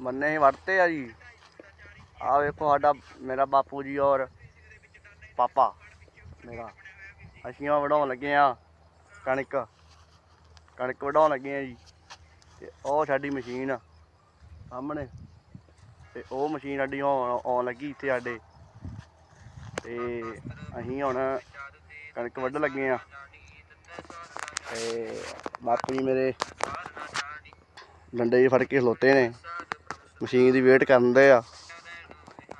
ਮੰਨੇ ਹੀ ਵੜਤੇ ਆ ਜੀ। ਆ ਵੇਖੋ ਸਾਡਾ, ਮੇਰਾ ਬਾਪੂ ਜੀ ਔਰ ਪਾਪਾ ਮੇਰਾ। ਅਸੀਂ ਆ ਵਢਾਉਣ ਲੱਗੇ ਆ, ਕਣਕ। ਕਣਕ ਵਢਾਉਣ ਲੱਗੇ ਆ ਜੀ। ਤੇ ਉਹ ਸਾਡੀ ਮਸ਼ੀਨ ਆ ਸਾਹਮਣੇ। ਤੇ ਉਹ ਮਸ਼ੀਨ ਸਾਡੀ ਆਉਣ ਆਉਣ ਲੱਗੀ ਇੱਥੇ ਸਾਡੇ। ਤੇ ਅਸੀਂ ਹੁਣ ਕਣਕ ਵੱਢ ਲੱਗੇ ਆ। ਤੇ ਬਾਪੂ ਜੀ ਮੇਰੇ ਡੰਡੇ ਜੀ ਫੜ ਕੇ ਖਲੋਤੇ ਨੇ। ਮਸ਼ੀਨ ਦੀ ਵੇਟ ਕਰਨ ਦੇ ਆ।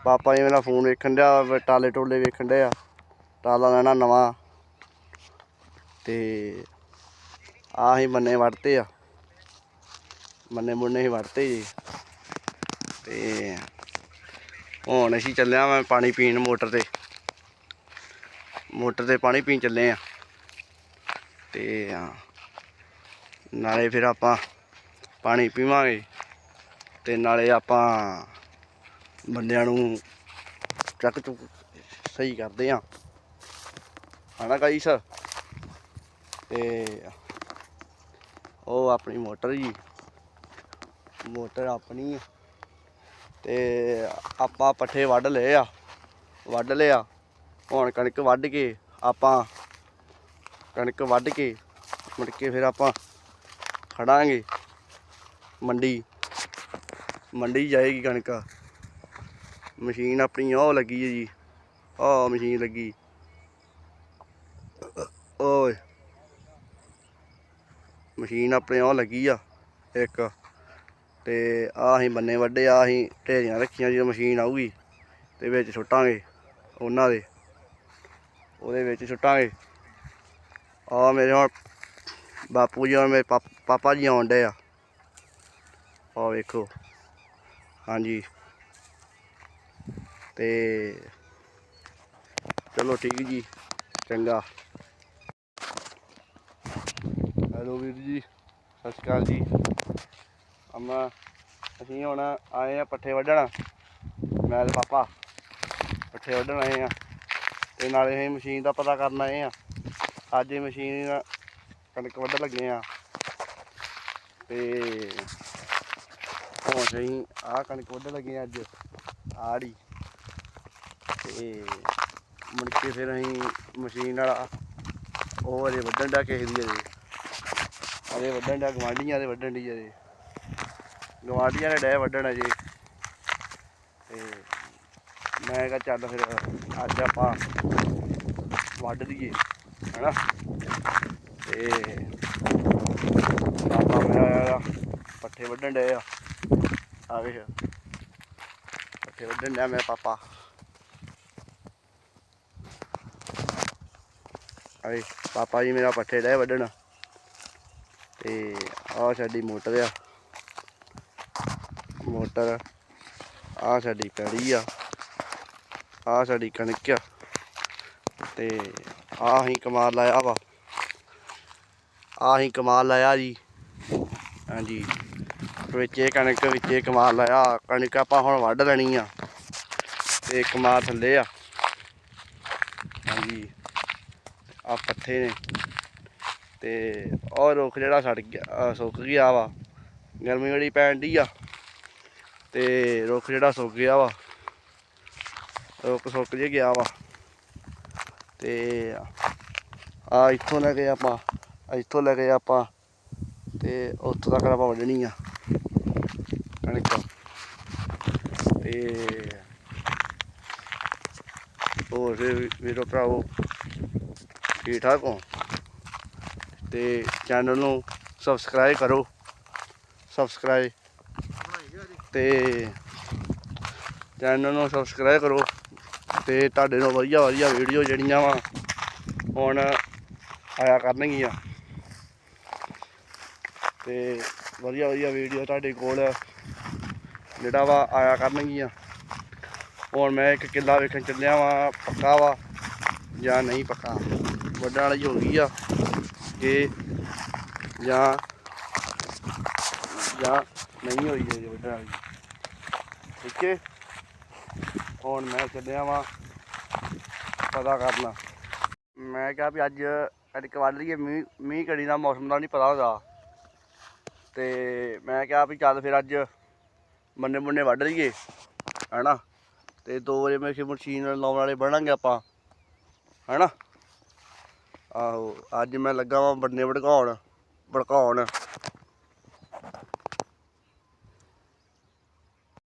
ਪਾਪਾ ਜੀ ਮੇਰਾ ਫੋਨ ਵੇਖਣ ਡਿਆ ਟਾਲੇ ਟੋਲੇ ਵੇਖਣ ਡਿਆ ਟਾਲਾ ਲੈਣਾ ਨਵਾਂ। ਤੇ ਆਹ ਹੀ ਮੰਨੇ ਵੜਤੇ ਆ। ਮੰਨੇ ਮੁੰਨੇ ਹੀ ਵੜਤੇ ਜੀ। ਤੇ ਹੁਣ ਅਸੀਂ ਚੱਲਿਆ ਮੈਂ ਪਾਣੀ ਪੀਣ ਮੋਟਰ ਤੇ। ਮੋਟਰ ਤੇ ਪਾਣੀ ਪੀਣ ਚੱਲੇ ਆ। ਤੇ ਨਾਲੇ ਫਿਰ ਆਪਾਂ ਪਾਣੀ ਪੀਵਾਂਗੇ। ਤੇ ਨਾਲੇ ਆਪਾਂ ਬੰਦਿਆਂ ਨੂੰ ਚੱਕ ਚੁੱਕ ਸਹੀ ਕਰਦੇ ਆ ਹਨਾ ਕਾਈ ਸਰ ਤੇ ਉਹ ਆਪਣੀ ਮੋਟਰ ਜੀ, ਮੋਟਰ ਆਪਣੀ ਆ। ਤੇ ਆਪਾਂ ਪੱਠੇ ਵੱਢ ਲਏ ਆ, ਵੱਢ ਲਿਆ। ਹੁਣ ਕਣਕ ਵੱਢ ਕੇ ਆਪਾਂ ਕਣਕ ਵੱਢ ਕੇ ਮੁੜ ਕੇ ਫਿਰ ਆਪਾਂ ਖੜਾਂਗੇ ਮੰਡੀ ਮੰਡੀ ਜਾਏਗੀ ਕਣਕ। ਮਸ਼ੀਨ ਆਪਣੀ ਉਹ ਲੱਗੀ ਹੈ ਜੀ। ਆਹ ਮਸ਼ੀਨ ਲੱਗੀ। ਓਏ। ਮਸ਼ੀਨ ਆਪਣੇ ਉਹ ਲੱਗੀ ਆ ਇੱਕ। ਤੇ ਆਹ ਅਸੀਂ ਬੰਨੇ ਵੱਡੇ ਆ ਅਸੀਂ ਢੇਰੀਆਂ ਰੱਖੀਆਂ ਜਦੋਂ ਮਸ਼ੀਨ ਆਊਗੀ, ਤੇ ਵਿੱਚ ਸੁੱਟਾਂਗੇ ਉਹਨਾਂ ਦੇ। ਉਹਦੇ ਵਿੱਚ ਸੁੱਟਾਂਗੇ। ਆ ਮੇਰੇ ਹੁਣ ਬਾਪੂ ਜੀ ਔਰ ਮੇਰੇ ਪਾਪ- ਪਾਪਾ ਜੀ ਆਉਣ ਡੇ ਆ। ਆ ਵੇਖੋ। ਹਾਂਜੀ। ਤੇ ਚਲੋ ਠੀਕ ਜੀ, ਚੰਗਾ। ਹੈਲੋ ਵੀਰ ਜੀ, ਸਤਿ ਸ਼੍ਰੀ ਅਕਾਲ ਜੀ। ਅਮਾ, ਅਸੀਂ ਹੁਣ ਆਏ ਆ ਪੱਠੇ ਵੱਢਣ। ਮੈਂ ਤੇ ਪਾਪਾ ਪੱਠੇ ਵੱਢਣ ਆਏ ਆ ਤੇ ਨਾਲੇ ਅਸੀਂ ਮਸ਼ੀਨ ਦਾ ਪਤਾ ਕਰਨ ਆਏ ਆ ਅੱਜ ਇਹ ਮਸ਼ੀਨ ਕਣਕ ਵੱਢਣ ਲੱਗੇ ਆ ਤੇ ਅਸੀਂ ਆਹ ਕਣਕ ਵੱਢਣ ਲੱਗੇ ਅੱਜ, ਆੜੀ। ਤੇ ਮੁੜ ਕੇ ਫਿਰ ਅਸੀਂ ਮਸ਼ੀਨ ਵਾਲਾ, ਉਹ ਅਜੇ ਵੱਢਣ ਦਾ ਕਿਸੇ ਦੀ ਅਜੇ ਅਜੇ ਵੱਢਣ ਦਾ ਗਵਾਂਢੀਆਂ ਦੇ ਵੱਢਣ ਦੀ ਅਜੇ ਗਵਾਂਢੀਆਂ ਨੇ ਡੈ ਵੱਢਣ ਅਜੇ ਤੇ ਮੈਂ ਕਿਹਾ ਚੱਲ ਫਿਰ ਅੱਜ ਆਪਾਂ ਵੱਢ ਦਈਏ ਹੈਨਾ? ਤੇ ਪਾਪਾ ਮੇਰਾ ਪੱਠੇ ਵੱਢਣ ਡਏ ਆ। ਆ ਵੇਖ ਪੱਠੇ ਵੱਢਣ ਡਿਆ ਮੇਰਾ ਪਾਪਾ। ਆਏ ਪਾਪਾ ਜੀ ਮੇਰਾ ਪੱਠੇ ਡਏ ਵੱਢਣ। ਤੇ ਆਹ ਸਾਡੀ ਮੋਟਰ ਆ। ਮੋਟਰ ਆਹ ਸਾਡੀ ਕੜੀ ਆ। ਆਹ ਸਾਡੀ ਕਣਕ ਆ। ਤੇ ਆਹ ਅਸੀਂ ਕਮਾਲ ਲਾਇਆ ਵਾ। ਆਹ ਅਸੀਂ ਕਮਾਲ ਲਾਇਆ ਜੀ। ਹਾਂਜੀ। ਵਿੱਚ ਇਹ ਕਣਕ ਵਿੱਚ ਇਹ ਕਮਾਲ ਲਾਇਆ। ਕਣਕ ਆਪਾਂ ਹੁਣ ਵੱਢ ਲੈਣੀ ਆ। ਤੇ ਕਮਾਲ ਥੱਲੇ ਆ। ਹਾਂਜੀ। ਆ ਪੱਠੇ ਨੇ। ਤੇ ਉਹ ਰੁੱਖ ਜਿਹੜਾ ਸੜ ਗਿਆ ਸੁੱਕ ਗਿਆ ਵਾ। ਗਰਮੀ ਬੜੀ ਪੈਣ ਡਈ ਆ। ਤੇ ਰੁੱਖ ਜਿਹੜਾ ਸੁੱਕ ਗਿਆ ਵਾ। ਰੁੱਖ ਸੁੱਕ ਜੇ ਗਿਆ ਵਾ। ਤੇ ਆ ਇੱਥੋਂ ਲੈ ਕੇ ਆਪਾਂ, ਇੱਥੋਂ ਲੈ ਕੇ ਆਪਾਂ ਤੇ ਉੱਥੋਂ ਤੱਕ ਆਪਾਂ ਵੱਢਣੀ ਆ। ਕਣਕ ਤੇ ਹੋਰ ਫਿਰ ਵੀਰੋ ਭਰਾਵੋ, ਠੀਕ ਠਾਕ ਹੋ? ਤੇ ਚੈਨਲ ਨੂੰ ਸਬਸਕ੍ਰਾਈਬ ਕਰੋ। ਸਬਸਕ੍ਰਾਈਬ ਤੇ ਚੈਨਲ ਨੂੰ ਸਬਸਕ੍ਰਾਈਬ ਕਰੋ। ਤੇ ਤੁਹਾਡੇ ਨੂੰ ਵਧੀਆ ਵਧੀਆ ਵੀਡੀਓ ਜਿਹੜੀਆਂ ਵਾ, ਹੁਣ ਆਇਆ ਕਰਨਗੀਆਂ। ਤੇ ਵਧੀਆ ਵਧੀਆ ਵੀਡੀਓ ਤੁਹਾਡੇ ਕੋਲ ਜਿਹੜਾ ਵਾ, ਆਇਆ ਕਰਨਗੀਆਂ। ਹੁਣ ਮੈਂ ਇੱਕ ਕਿੱਲਾ ਵੇਖਣ ਚੱਲਿਆ ਵਾਂ, ਪੱਕਾ ਵਾ ਜਾਂ ਨਹੀਂ ਪੱਕਾ? ਵੱਢਣ ਵਾਲੀ ਹੋ ਗਈ ਆ ਕਿ ਜਾਂ ਜਾਂ ਨਹੀਂ ਹੋਈ ਹੈ ਵੱਢਣ ਵਾਲੀ। ਠੀਕ ਹੈ ਹੁਣ ਮੈਂ ਚੱਲਿਆ ਵਾਂ ਪਤਾ ਕਰਨਾ। ਮੈਂ ਕਿਹਾ ਵੀ ਅੱਜ ਅੱਜ ਵੱਢ ਲਈਏ ਮੀਂਹ ਮੀਂਹ ਕੜੀ ਦਾ ਮੌਸਮ ਦਾ ਨਹੀਂ ਪਤਾ ਹੁੰਦਾ। ਤੇ ਮੈਂ ਕਿਹਾ ਵੀ ਚੱਲ ਫਿਰ ਅੱਜ ਮੰਨੇ ਮੁੰਨੇ ਵੱਢ ਲਈਏ, ਹੈਨਾ? ਤੇ 2 ਵਜੇ ਮੈਂ ਕਿ ਮਸ਼ੀਨ ਲਾਉਣ ਵਾਲੇ ਬਣਾਂਗੇ ਆਪਾਂ, ਹੈਨਾ? ਆਹੋ, ਅੱਜ ਮੈਂ ਲੱਗਾ ਵਾਂ ਬੰਨੇ ਭੜਕਾਉਣ ਭੜਕਾਉਣ